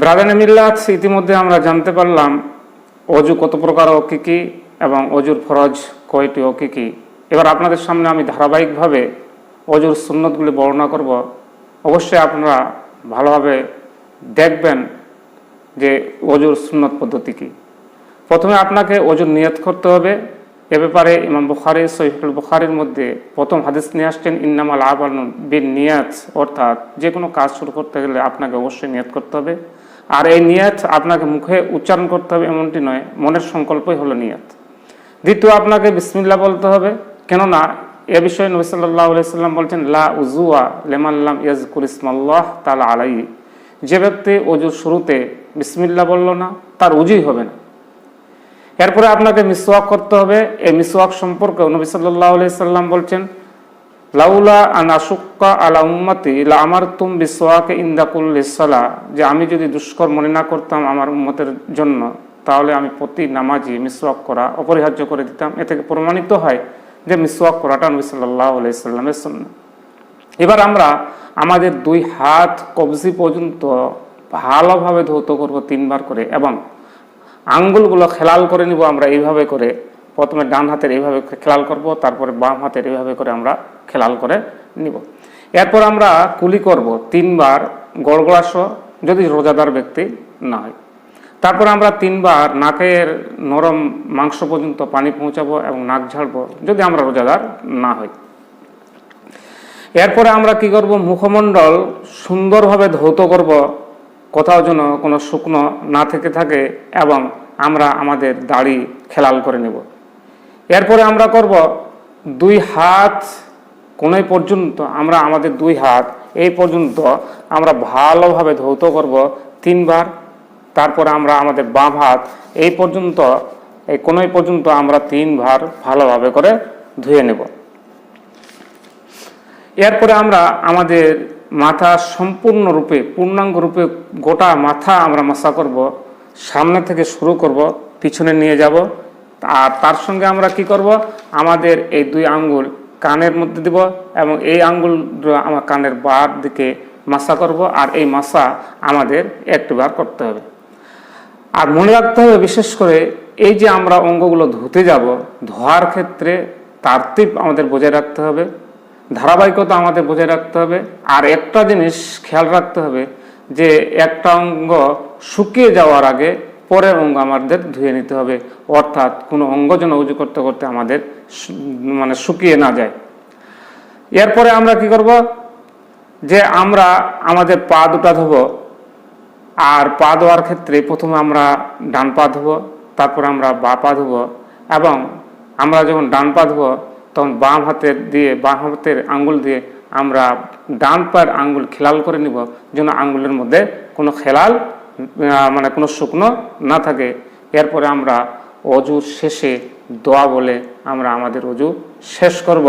ব্রাদান মিল্লাত ইতিমধ্যে আমরা জানতে পারলাম অজু কত প্রকার ও কী কী এবং অজুর ফরজ কয়টি ও কী কী। এবার আপনাদের সামনে আমি ধারাবাহিকভাবে অজুর সুন্নতগুলি বর্ণনা করব। অবশ্যই আপনারা ভালোভাবে দেখবেন যে অজুর সুন্নত পদ্ধতি কী। প্রথমে আপনাকে অজুর নিয়ত করতে হবে। এ ব্যাপারে ইমাম বুখারি সহিফুল বুখারির মধ্যে প্রথম হাদিস নিয়ে আসছেন, ইন্নামাল আবাল বিন নিয়াত, অর্থাৎ যে কোনো কাজ শুরু করতে গেলে আপনাকে অবশ্যই নিয়ত করতে হবে। আর এই নিয়াত আপনাকে মুখে উচ্চারণ করতে হবে এমনটি নয়, মনের সংকল্পই হলো নিয়াত। দ্বিতীয়, আপনাকে বিসমিল্লা বলতে হবে, কেননা এ বিষয়ে নবী সাল্লাম বলছেন, লা উজুয়া লেমাল্লাম ইয়াজকুর ইসমাল্লাহ তালা আলাই যে ব্যক্তি অজুর শুরুতে বিসমিল্লা বলল না, তার উজুই হবে না। এরপরে আপনাকে মিসওয়াক করতে হবে, এই মিসওয়াক সম্পর্কে নবী সাল্লাহ সাল্লাম বলছেন লাউলা আনাসুক্কা আলা উম্মতি, লা আমার তুম যে আমি যদি দুষ্কর মনে না করতাম আমার উম্মতের জন্য, তাহলে আমি প্রতি নামাজি মিসওয়াক করা অপরিহার্য করে দিতাম। এ থেকে প্রমাণিত হয় যে মিসওয়াক করাটা নবী সাল্লাহ সাল্লামের জন্য এবার আমরা আমাদের দুই হাত কবজি পর্যন্ত ভালোভাবে ধৌত করব তিনবার করে, এবং আঙ্গুলগুলো খেলাল করে নিব আমরা এইভাবে করে, প্রথমে ডান হাতের এইভাবে খেলাল করব, তারপরে বাম হাতের এইভাবে করে আমরা খেলাল করে নিব। এরপর আমরা কুলি করব তিনবার গড়গড়াস যদি রোজাদার ব্যক্তি না হয়। তারপর আমরা তিনবার নাকের নরম মাংস পর্যন্ত পানি পৌঁছাবো এবং নাক ঝাড়বো যদি আমরা রোজাদার না হই। এরপরে আমরা কি করব? মুখমণ্ডল সুন্দরভাবে ধৌত করব। কোথাও যেন কোনো শুকনো না থেকে থাকে এবং আমরা আমাদের দাড়ি খেলাল করে নেব। এরপরে আমরা করব দুই হাত কোনোই পর্যন্ত আমরা আমাদের দুই হাত, এই পর্যন্ত আমরা ভালোভাবে ধৌত করব তিনবার, তারপরে আমরা আমাদের বাম হাত, এই পর্যন্ত, এই কোনোই পর্যন্ত আমরা তিনবার ভালোভাবে করে ধুয়ে নেব। এরপরে আমরা আমাদের মাথা সম্পূর্ণরূপে, পূর্ণাঙ্গ রূপে গোটা মাথা আমরা মাসা করব, সামনে থেকে শুরু করব, পিছনে নিয়ে যাব, আর তার সঙ্গে আমরা কি করব? আমাদের এই দুই আঙ্গুল কানের মধ্যে দিব এবং এই আঙ্গুল আমার কানের বার দিকে মাসা করব আর এই মাসা আমাদের একটিবার করতে হবে। আর মনে রাখতে হবে বিশেষ করে এই যে আমরা অঙ্গগুলো ধুতে যাব, ধোয়ার ক্ষেত্রে তারতিব আমাদের বজায় রাখতে হবে, ধারাবাহিকতা আমাদের বজায় রাখতে হবে, আর একটা জিনিস খেয়াল রাখতে হবে যে একটা অঙ্গ শুকিয়ে যাওয়ার আগে পরের অঙ্গ আমাদের ধুয়ে নিতে হবে। অর্থাৎ কোনো অঙ্গ যেন উজু করতে করতে আমাদের মানে শুকিয়ে না যায়। এরপরে আমরা কি করব? যে আমরা আমাদের পা দুটা ধোবো। আর পা ধোয়ার ক্ষেত্রে প্রথমে আমরা ডান পা ধোবো, তারপর আমরা বা পা ধোবো এবং আমরা যখন ডান পা ধোবো, তখন বাম হাতের দিয়ে বাম হাতের আঙ্গুল দিয়ে আমরা ডান পায়ের আঙ্গুল খেলাল করে নিব, যেন আঙ্গুলের মধ্যে কোনো খেলাল মানে কোনো শুকনো না থাকে। এরপরে আমরা অজুর শেষে দোয়া বলে আমরা আমাদের অজু শেষ করব।